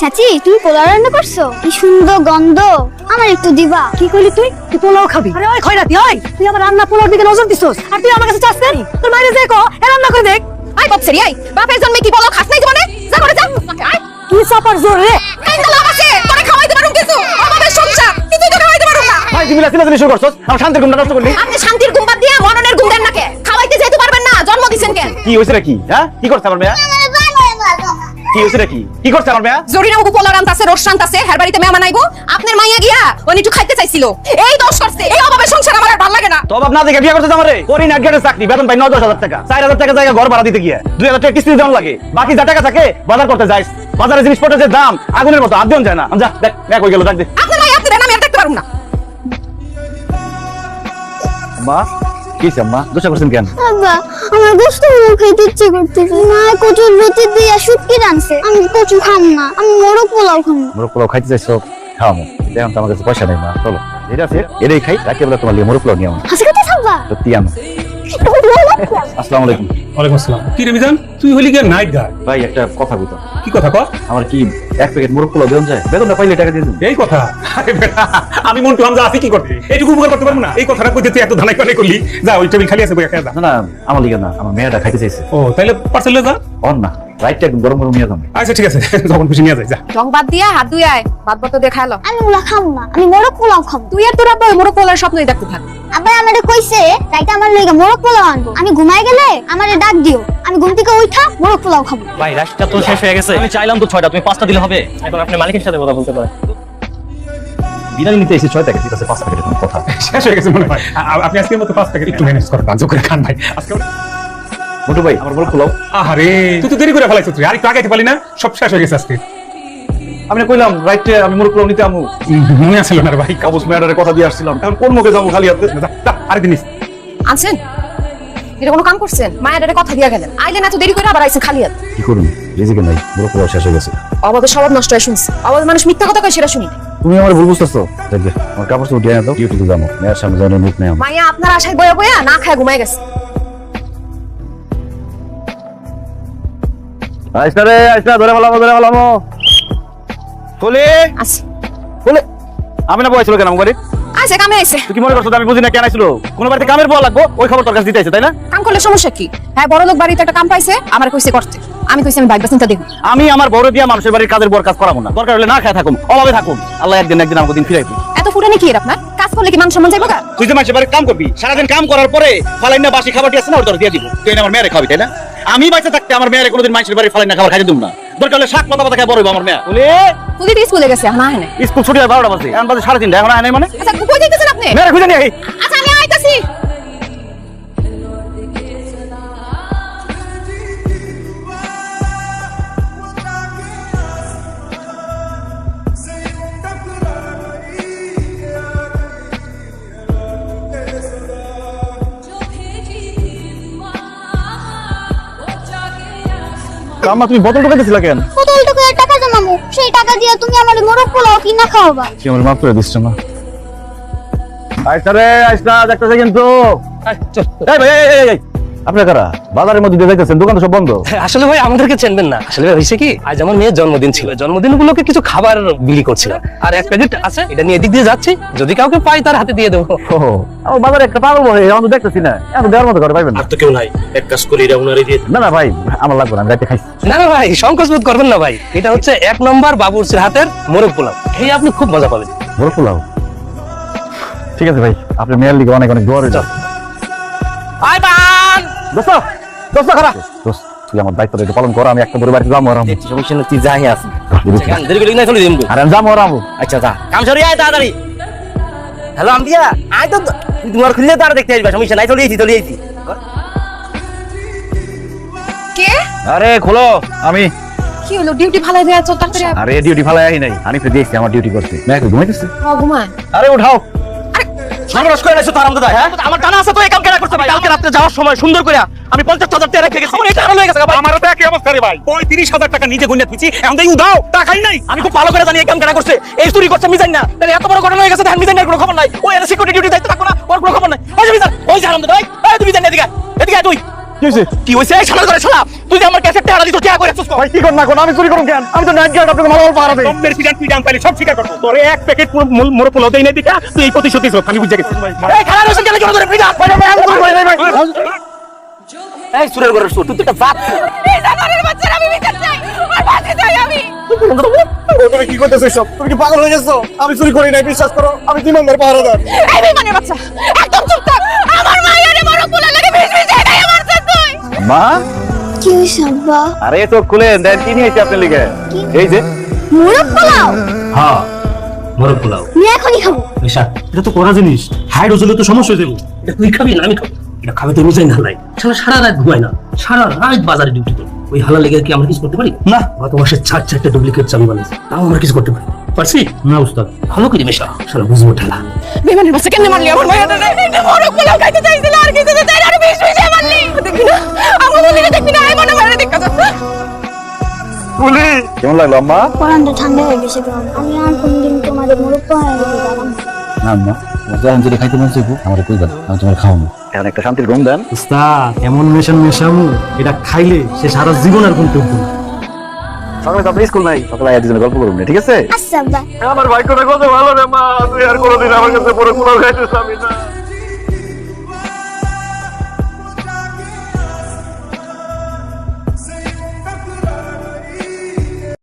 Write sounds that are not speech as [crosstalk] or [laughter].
চাচি তুমি পোলাও রান্না করছ? কি সুন্দর গন্ধ। আমার একটু দিবা। কি করলি তুই? তুই পোলাও খাবি। আরে ওই খয়রাতি ওই! তুই আমার রান্না পোলাওর দিকে নজর দিছস। আর তুই আমার কাছে চাস নাই তোর মাইরে যাই কো এ রান্না করে দেখ। আই বাপ সেরি আই বাপের জন্মে কি বলো খাস নাই জীবনে? যা করে যা! আই কি চাপার জোর রে? কাইন তো লাভ আছে! তোরে খাওয়াইতে পারুম কিছু অভাবের সংসার। কিছুই তো খাওয়াইতে পারুম না। ভাই তুমি লাসিলা শুরু করছ আমার শান্তির ঘুমটা নষ্ট করলি। আপনি শান্তির ঘুম বাদ দিয়ে মননের ঘুম দেন নাকে। খাওয়াইতে যেতে পারবেন না। জন্ম দিছেন কেন? কি হয়েছে কি? হ্যাঁ? কি করছে আমার মেয়া? কি হয়েছে নাকি কি? করছে আমার মেয়া? জরিনা মুকু পোলা রান্ত আছে রোজ শান্ত আছে হের বাড়িতে মেহমান আইবো আপনার মাইয়া গিয়া উনি একটু খাইতে চাইছিল। এই দোষ করছে এই অভাবের সংসার আমার আর ভালো লাগে না। তো অভাব না দেখে বিয়ে করছে আমারে? করি না গেটে চাকরি বেতন পাই নয় দশ হাজার টাকা। চার হাজার টাকা জায়গা ঘর ভাড়া দিতে গিয়ে। দুই হাজার টাকা কিস্তি দেওয়া লাগে। বাকি যা টাকা থাকে বাজার করতে যাইস। বাজারে জিনিসপত্রের যে দাম আগুনের মতো আদিন যায় না। যা দেখ দেখ হয়ে গেল দেখ দে। আপনার মাইয়া আপনি দেন আমি আর দেখতে পারুম না। মা? কি আম্মা? দোষা করছেন কেন? বাবা আমার গোস্ত মোড় খেতে ইচ্ছে করতেছে। মা কচুর রুটি দিয়ে শুটকি রানছে আমি কচু খাম না আমি মোরগ পোলাও খাম। মোরগ পোলাও খাইতে চাইছো? খাওয়ামো। দেখুন তো আমার কাছে পয়সা নেই মা। চলো। এটা আছে এটাই খাই। রাখি বলে তোমার লিয়ে মোরগ পোলাও নিয়ে আমো হাসি কথা থাকবা সত্যি আনো আসসালামু আলাইকুম। ওয়ালাইকুম আসসালাম। কি রে তুই হলি গিয়ে নাইট গার্ড ভাই একটা কথা বলতো। কি কথা কর? আমার কি এক প্যাকেট মোরগ পোলাও বেতন যায় বেতনটা পাইলে টাকা দিয়ে দিন। এই কথা? আরে বেটা আমি মন্টু হামজা আছি কি করতে এইটুকু উপকার করতে পারব না? এই কথাটা কইতে তুই এত ধানাই কানে করলি। যা ওই টেবিল খালি আছে বই একটা না না আমার লিগে না আমার মেয়েটা খাইতে চাইছে। ও তাইলে পার্সেল যা। অন না। রাইটটা একদম গরম গরম নিয়ে যাবে আচ্ছা ঠিক আছে। [laughs] যখন খুশি নিয়ে যাই যা। রং বাদ দিয়া হাত ধুই আয় ভাত বত দিয়ে আমি ওগুলা খাম না আমি মোরগ পোলাও খাম। তুই আর তোর আব্বা মোরগ পোলার স্বপ্নই দেখতে থাক। আবার আমারে কইছে রাইতে আমার লইগা মোরগ পোলাও আনব। আমি ঘুমাই গেলে আমারে ডাক দিও। আমি ঘুম থেকে উঠা মোরগ পোলাও খাব ভাই রাশটা তো শেষ হয়ে গেছে। আমি চাইলাম তো ছয়টা তুমি পাঁচটা দিলে হবে। এখন আপনি মালিকের সাথে কথা বলতে পারেন। বিরিয়ানি নিতে এসেছি ছয় প্যাকেট ঠিক আছে? পাঁচ কথা। শেষ হয়ে গেছে মনে হয়। আপনি আজকের মতো পাঁচ প্যাকেট একটু ম্যানেজ করেন রাজ্য করে খান ভাই। আজকে মোটু ভাই আমার পোলাও আহারে তুই তো দেরি করে তুই আর একটু আগাইতে পারলি না সব শেষ হয়ে গেছে আজকে। আমি কইলাম রাইটে আমি পোলাও নিতে আমু। মনে না ভাই। কাবুস মেয়ারের কথা দিয়ে আসছিলাম। এখন কোন মুখে যাব খালি হাতে? যা, যা, আরেকদিন নিস। আনছেন? এটা কোনো কাম করছেন? মায়ের কথা দিয়া গেলেন। আইলেন এত দেরি করে আবার আইছেন খালি হাত। কি করুন? রিজিকে নাই পোলাও শেষ হয়ে গেছে। অবাধের স্বভাব নষ্ট হয়ে শুনছি। অবাধের মানুষ মিথ্যা কথা কয় সেটা শুনি তুমি আমার ভুল বুঝতেছো? দেখবে আমার কাপড় ডিউটিতে যাব। মেয়ের সামনে জানি মুখ নেই মাইয়া আপনার আশায় বয়া বয়া না খায় ঘুমাই গেছে। আইসা রে আইসা ধরে ফেলামো ধরে ফেলামো ফুলি। আচ্ছা ফুলি আমি না বয়ছিল কেন আমার আচ্ছা কামে আইছে। তুই কি মনে করছ আমি বুঝি না কেন আইছিল? কোন বাড়িতে কামের বল লাগবো ওই খবর তোর কাছে দিতে আইছে, তাই না? কাম করলে সমস্যা কি? হ্যাঁ বড় লোক বাড়িতে একটা কাম পাইছে আমার কইছে করতে। আমি কইছি আমি ভাইবা চিন্তা আমি আমার বড় দিয়া মানুষের বাড়ির কাজের বর কাজ করাবো না। দরকার হলে না খায় থাকুম অভাবে থাকুম আল্লাহ একদিন একদিন আমাকে দিন ফিরাইবি এত ফুটানি কি এর আপনার? কাজ করলে কি মান সম্মান যাইব তুই যে মানুষের বাড়ির কাম করবি সারাদিন কাম করার পরে ফালাই না বাসি খাবার দিয়েছে না ওর তোর দিয়ে দিব। তুই আমার মেয়েরে খাবি তাই না? আমি বাইসে থাকতে আমার মেয়ের কোনোদিন মানুষের বাড়ি ফালাই না খাবার খাইতে দিব না। দরকার হলে শাক পাতা পাতা খাই বড় হইবো আমার মেয়ে। বলে? তুই তো স্কুলে গেছে না হয় না স্কুল ছুটি হয় বারোটা বাজে। এখন বাজে সাড়ে তিনটা এখন আয় নাই মানে? আচ্ছা কোথায় যাইতেছেন আপনি? মেয়ের খুঁজে নিয়ে আই। আচ্ছা আমি আইতাছি। কাম্মা তুমি বোতল ঢুকাইতেছিলা কেন? বোতল করে টাকা জমাবো সেই টাকা দিয়ে তুমি আমার মোরগ পোলাও কিনা খাওয়াবা। কি আমার মাফ করে দিচ্ছ না আইসা রে আইসা দেখতেছে কিন্তু। এই ভাই এই, এই, এই, আপনি কারা? বাজারের মধ্যে দিয়ে যাইতেছেন দোকান তো সব বন্ধ। আসলে ভাই আমাদেরকে চেনবেন না। আসলে হয়েছে কি? আজ আমার মেয়ের জন্মদিন ছিল। জন্মদিন উপলক্ষে কিছু খাবার বিলি করছিল আর এক প্যাকেট আছে এটা নিয়ে এদিক দিয়ে যাচ্ছি। যদি কাউকে পাই তার হাতে দিয়ে দেবো। ও বাজারে একটা পাগল বহে এখন তো দেখতেছি না। এখন দেওয়ার মতো করে পাইবেন আর তো কেউ নাই। এক কাজ করি এটা উনারে দিয়ে না না ভাই আমার লাগবে না আমি রাতে খাইছি। না না ভাই সংকোচ বোধ করবেন না ভাই। এটা হচ্ছে এক নম্বর বাবুর্চির হাতের মোরগ পোলাও। এই আপনি খুব মজা পাবেন। পোলাও? ঠিক আছে ভাই আপনি মেয়ের লিগে অনেক অনেক দোয়া রইল। আয় বান দোস্ত দোস্ত খারাপ। দোস্ত তুই আমার দায়িত্বটা একটু পালন কর আমি একটা বড় যাব আরাম। সমস্যা নেই তুই যাই আসি। দেরি করে না চলে দিন আর আমি যাব আরাম। আচ্ছা যা। কাম সরি আয় তাড়াতাড়ি। হ্যালো আম্পিয়া আয় তো তোমার খুললে তার দেখতে আসবে সমস্যা নাই চলে এসি চলে এসি কে? আরে খোলো আমি। কি হলো ডিউটি ফালাই দেয়া চল তাড়াতাড়ি আরে ডিউটি ফালাই নাই আমি তো দিয়েছি আমার ডিউটি করতে। মেয়ে একটু ঘুমাইতেছে ঘুমায়। আরে উঠাও। সর্বনাশ করে নাইছো তার আমদাদা হ্যাঁ? আমার আছে তো এই কাম ভাই কালকে রাতে যাওয়ার সময় সুন্দর করে আমি পঞ্চাশ হাজার টাকা রেখে গেছি। আমার এটা আরও হয়ে গেছে ভাই। আমারও তো একই অবস্থা রে ভাই। পঁয়ত্রিশ হাজার টাকা নিজে গুনিয়ে তুইছি এখন দেখি দাও টাকাই নাই। আমি খুব ভালো করে জানি এই কাম কেন করছে এই চুরি করছে মিজান না। তাহলে এত বড় ঘটনা হয়ে গেছে কোনো খবর নাই। ওই এর সিকিউরিটি ডিউটি দায়িত্ব থাকব না ওর কোনো খবর নাই। ওই মিজান ওই যে ভাই এই তুই মিজান এদিকে এদিকে তুই। কি হয়েছে শালা করে শালা। তুই আমার ক্যাসেটটা হারা দিত কে করে রাখছিস ভাই কি কর না কোন আমি চুরি করুন কেন? আমি তো নাইট গার্ড আপনাকে মালামাল পাহারা দেই। তোমদের পিটান পিটান পাইলে সব স্বীকার করতো তোরে এক প্যাকেট পুরো মোর পোলাও দেই না দেখা তুই এই প্রতিশোধ দিছ আমি বুঝে গেছি এই খালা রসুন গেলে কেন ধরে ফিটা এই সুরের ঘরের সুর তুই তো একটা বাপ এই জানোয়ারের বাচ্চারা আমি বিচার চাই। আর বাঁচতে চাই আমি। তুমি কি করতেছো সব তুমি কি পাগল হয়ে গেছো? আমি চুরি করি নাই বিশ্বাস করো। আমি তিন নম্বর পাহারাদার এই বেমানের বাচ্চা। একদম চুপ থাক। আমার মায়ের বড় পোলা লাগে ভিজ ভিজ এটাই আমার মা? কি হয়েছে আব্বা? আরে তো খুলে দেন কি নিয়ে আপনার লিগে? এই যে। মোরগ পোলাও? হ্যাঁ মোরগ পোলাও। আমি এখনই খাব। নিশা এটা তো করা জিনিস। হাইড ওজলে তো সমস্যা হয়ে যাবে। এটা তুই খাবি না আমি খাব। এটা খাবে তো রোজাই না লাই সারা সারা রাত ঘুমায় না। সারা রাত বাজারে ডিউটি করে। ওই হালা লেগে কি আমরা কিছু করতে পারি? না। গত মাসে চার চারটে ডুপ্লিকেট চাবি বানিয়েছে। তাও আমরা কিছু করতে পারি পারছি? না উস্তাদ। ভালো করে মেশা সারা বুঝব ঠেলা। বেমানের বাচ্চা কেন মারলি? আমার মায়ের এটা বড় পোলাও খাইতে চাইছিল আর কিছু কেমন লাগল আম্মা? ঠান্ডা হয়ে গেছে আমি আর কোনদিন তোমাদের পোলাও না। আম্মা। যখন খাইতে মন চাইব আমার কইবা আমি তোমার খাওয়াবো। এখন একটা শান্তির ঘুম দেন। উস্তাদ এমন মেশান মেশামু এটা খাইলে সে সারা জীবন আর কোন না। সকালে তো স্কুল নাই সকালে আয়া দুজনে গল্প করুন ঠিক আছে? আচ্ছা আমার ভাগ্যটা কত ভালো রে মা। তুই আর কোনোদিন আমার কাছে বড় কোনো খাইতে চাবি না।